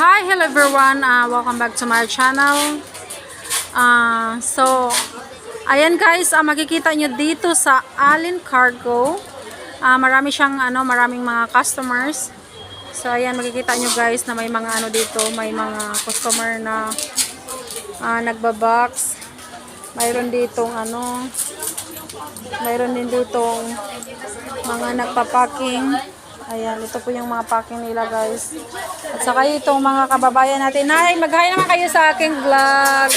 Hi, hello everyone. Uh, welcome back to my channel. Uh, so, ayan guys, uh, makikita nyo dito sa Allen Cargo. Uh, marami siyang, ano, maraming mga customers. So, ayan, makikita nyo guys na may mga ano dito, may mga customer na uh, nagbabox. Mayroon ditong ano, mayroon din ditong mga nagpa-packing. Ayan, ito po yung mga packing nila guys. At saka itong mga kababayan natin. Nay, mag-hi naman kayo sa aking vlog.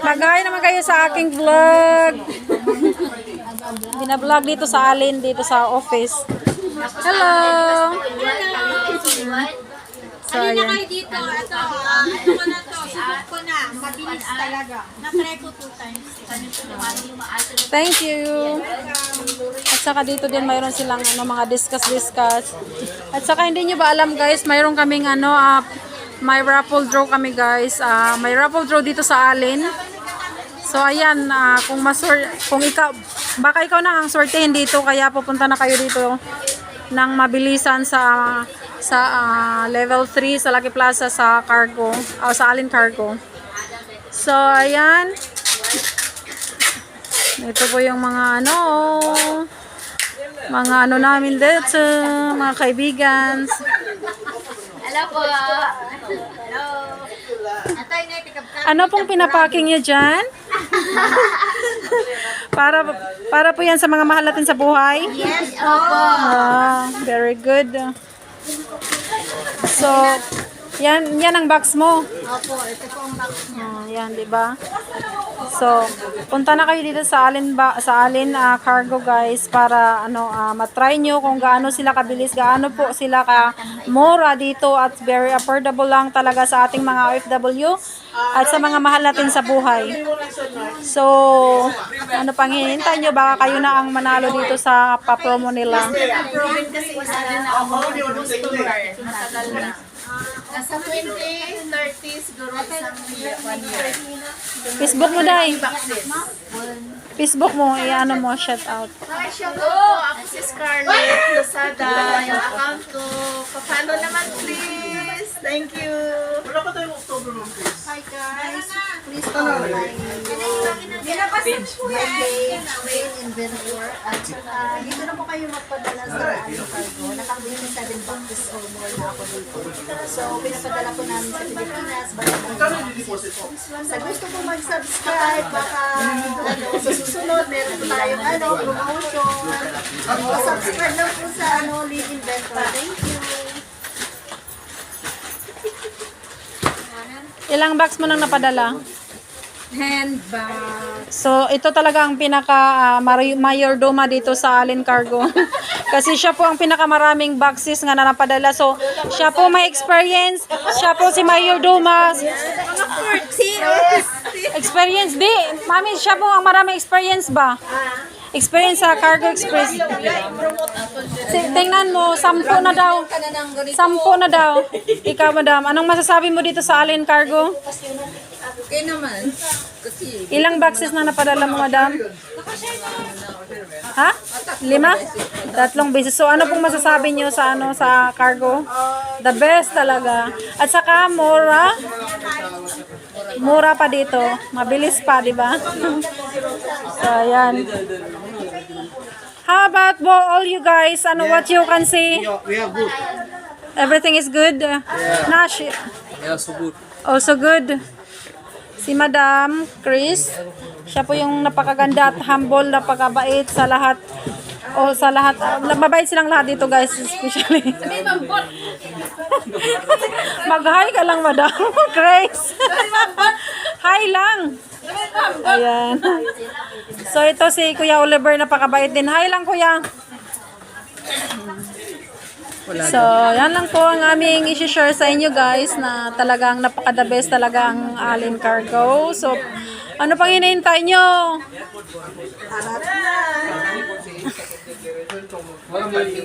Mag-hi naman kayo sa aking vlog. Binablog dito sa Alin, dito sa office. Hello! So, Halina ayan. kayo dito. Ito, ah, ano ko na to. Subok ko na. Mabilis talaga. Na-try ko two times. Thank you. Saka dito din mayroon silang ano, mga discuss-discuss. At saka hindi nyo ba alam guys, mayroon kaming ano, ah, may raffle draw kami guys. Ah, may raffle draw dito sa Alin. So ayan, ah, kung masur kung ikaw baka ikaw na ang sortehin dito kaya pupunta na kayo dito ng mabilisan sa sa ah, level 3 sa Lucky Plaza sa cargo, o sa Alin Cargo. So ayan, ito po yung mga ano, mga ano namin dito, mga kaibigan. Hello po. Hello. Ano pong pinapacking niyo dyan? para para po yan sa mga mahal natin sa buhay. Yes, opo. Ah, very good. So, yan yan ang box mo. Opo, ito po ang box niya. Ah, yan, 'di ba? So, punta na kayo dito sa Alin ba sa Alin ah, Cargo guys para ano ah, matry nyo kung gaano sila kabilis, gaano po sila ka mura dito at very affordable lang talaga sa ating mga OFW at sa mga mahal natin sa buhay. So, ano pang hinihintay nyo? Baka kayo na ang manalo dito sa pa-promo nila. Proven. Nasa 20, 30 siguro isang one year. Facebook mo, Day. Facebook mo, i-ano mo, shout out. Hi, Hello, ako si Scarlett Lozada. Yung account ko. Papalo naman, please. Thank you. Wala pa tayong October mo, please. Hi, guys. Please follow my page, my page, Rain Inventor. At saka, dito na po kayo magpadala sa ano cargo. Nakang-27 boxes or more na ako dito. So, pinapadala po namin sa Pilipinas. Deposit po? sa gusto po mag-subscribe, baka ano, sa susunod, meron po tayong ano, promotion. Subscribe lang po sa ano, Live Inventor. Thank you. Ilang box mo nang napadala? Handbag. So, ito talaga ang pinaka ah, mari- mayordoma dito sa Allen Cargo. Kasi siya po ang pinakamaraming boxes nga na napadala. So, siya po may experience. Siya po si mayordoma. Experience, di. Mami, siya po ang maraming experience ba? Experience sa Cargo Express. Tingnan mo, sampu na daw. Sampu na daw. Ikaw, madam. Anong masasabi mo dito sa Allen Cargo? Okay naman. Ilang boxes na napadala mo, madam? Ha? Lima? Tatlong beses. So, ano pong masasabi nyo sa ano sa cargo? The best talaga. At saka, mura. Mura pa dito. Mabilis pa, di ba? so, ayan. How about well, all you guys? Ano, what you can see? We have good. Everything is good? Nash, Yeah, so good. Also good. Si Madam Chris, siya po yung napakaganda at humble, napakabait sa lahat. O sa lahat, mabait silang lahat dito guys, especially. Mag-hi ka lang, Madam Grace. Hi lang. Ayan. So ito si Kuya Oliver, napakabait din. Hi lang, Kuya. So, yan lang po ang aming isi-share sa inyo guys na talagang napaka-the best talaga ang Allen Cargo. So, ano pang hinihintay nyo? Walang mali